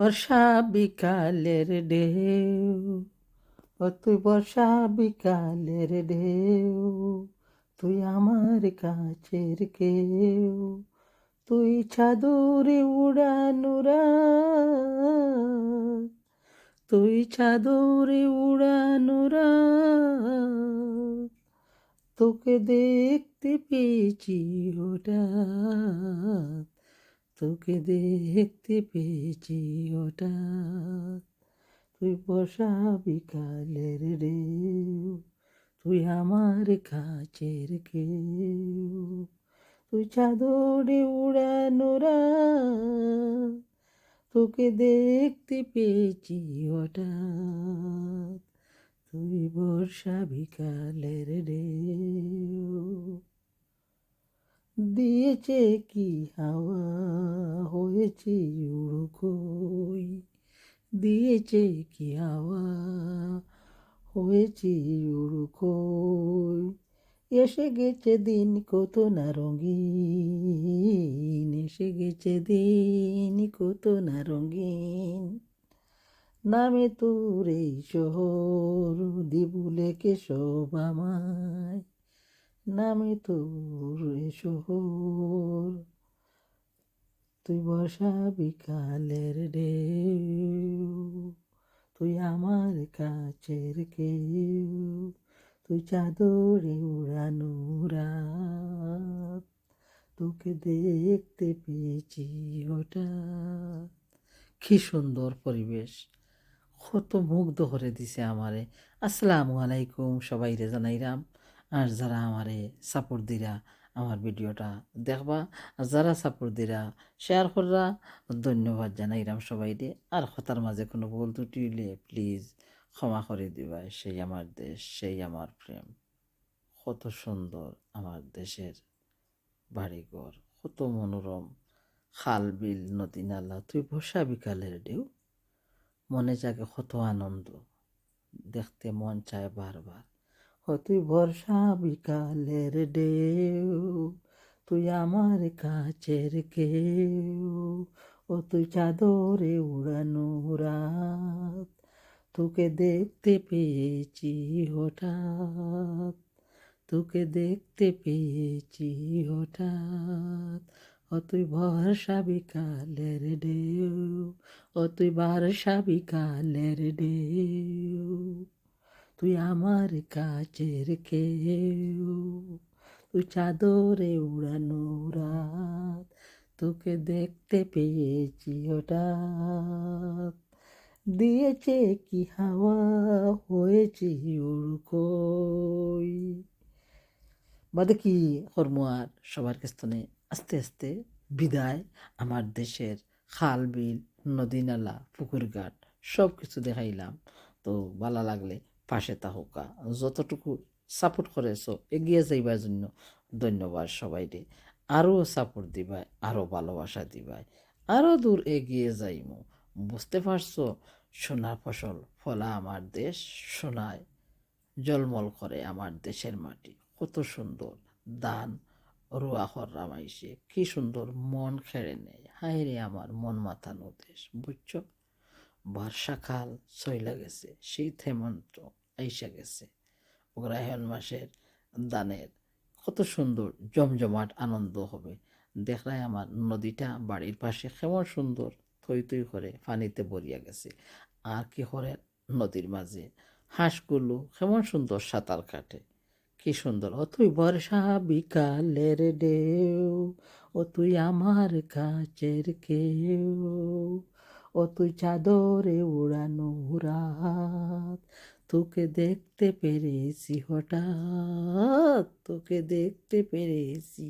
বর্ষা বিকালের ঢেউ ও তুই বর্ষা বিকালের ঢেউ, তুই আমার কাছের কেউ, তুই চাদরে উড়ানুরা তুই চাদরে উড়ানুরা তোকে দেখতে পেয়েছি হঠাৎ। তোকে দেখতে পেয়েছি হঠাৎ। তুই বসা বিকালের রেউ তুই আমার কাছের কেউ। তুই চাদরে উড়ানোরা তোকে দেখতে পেয়েছি হঠাৎ। তুই বর্ষা বিকালের রেউ দিয়েছে কি হাওয়া? হয়েছে উড়কই দিয়েছে কি হাওয়া? হয়েছে উড়কই এসে গেছে দিন কত না রঙিন। এসে গেছে দিন কত না রঙিন। নামে তোর এই শহর দিবুলে কেশব আমায় নামে তোর শহর। তুই বসা বিকালের ঢেউ, তুই আমার কাছের কেউ, তুই চাদরে উড়ানো রাত, তোকে দেখতে পেয়েছি হঠাৎ। কি সুন্দর পরিবেশ, কত মুগ্ধ করে দিছে আমারে। আসসালামু আলাইকুম সবাই রে জানাইরাম আর যারা আমারে সাপোর্ট দিরা আমার ভিডিওটা দেখবা, আর যারা সাপোর্ট দিরা শেয়ার কররা। ধন্যবাদ জানাই জানাইরাম সবাই রে আর হতার মাঝে কোনো ভুল ত্রুটি হইলে প্লিজ ক্ষমা করে দিবা। সেই আমার দেশ, সেই আমার প্রেম। কত সুন্দর আমার দেশের বাড়িঘর, কত মনোরম। খাল, বিল, নদী, নালা, তুই বসা বিকালের ঢেউ। মনে জাগে কত আনন্দ। দেখতে মন চায় বারবার। ও তুই বর্ষা বিকালের ডেউ তুই আমার কাছের কেউ। ও তুই চাদরে উড়ানো রাত, তোকে দেখতে পেয়েছি হঠাৎ। তোকে দেখতে পেয়েছি হঠাৎ। ও তুই ভরসা বিকালের ডেউ ও তুই ভরসা বিকালের ঢেউ। তুই আমার কাছের কেউ তুই চাদরে উড়ানো রাত, তোকে দেখতে পেয়েছি হঠাৎ। দিয়েছে কি হাওয়া, হয়েছে উড়কই। বাদে কি কর্ম আর সবার কাছে আস্তে আস্তে বিদায়, আমার দেশের খাল, বিল, নদী, নালা, পুকুর, ঘাট সব কিছু দেখাইলাম। তো ভালো লাগলে পাশে তাহকা যতটুকু সাপোর্ট করেছ এগিয়ে যাইবার জন্য ধন্যবাদ সবাইরে আরও সাপোর্ট দিবাই আরও ভালোবাসা দিবাই আরও দূর এগিয়ে যাইমু। বুঝতে পারছ? সোনার ফসল, ফলা আমার দেশ, সোনায় জলমল করে আমার দেশের মাটি। কত সুন্দর দান রোয়া রামাইছে কি সুন্দর মন খেড়ে নেয়। হায় রে আমার মন মাথানো দেশ, বুঝছ? বর্ষাকাল চইলা গেছে শীত হেমন্ত আইসা গেছে। অগ্রহায়ণ মাসের দানের কত সুন্দর জমজমাট আনন্দ হবে। দেখলাই আমার নদীটা বাড়ির পাশে কেমন সুন্দর থই থই করে পানিতে ভরিয়া গেছে। আর কি করে নদীর মাঝে? হাঁসগুলো কেমন সুন্দর সাঁতার কাটে। কি সুন্দর। ও তুই বর্ষা বিকালের ঢেউ, ও তুই আমার কাছের কেউ। ও তুই চাদরে উড়ানো রাত তোকে দেখতে পেরেছি হঠাৎ তোকে দেখতে পেরেছি।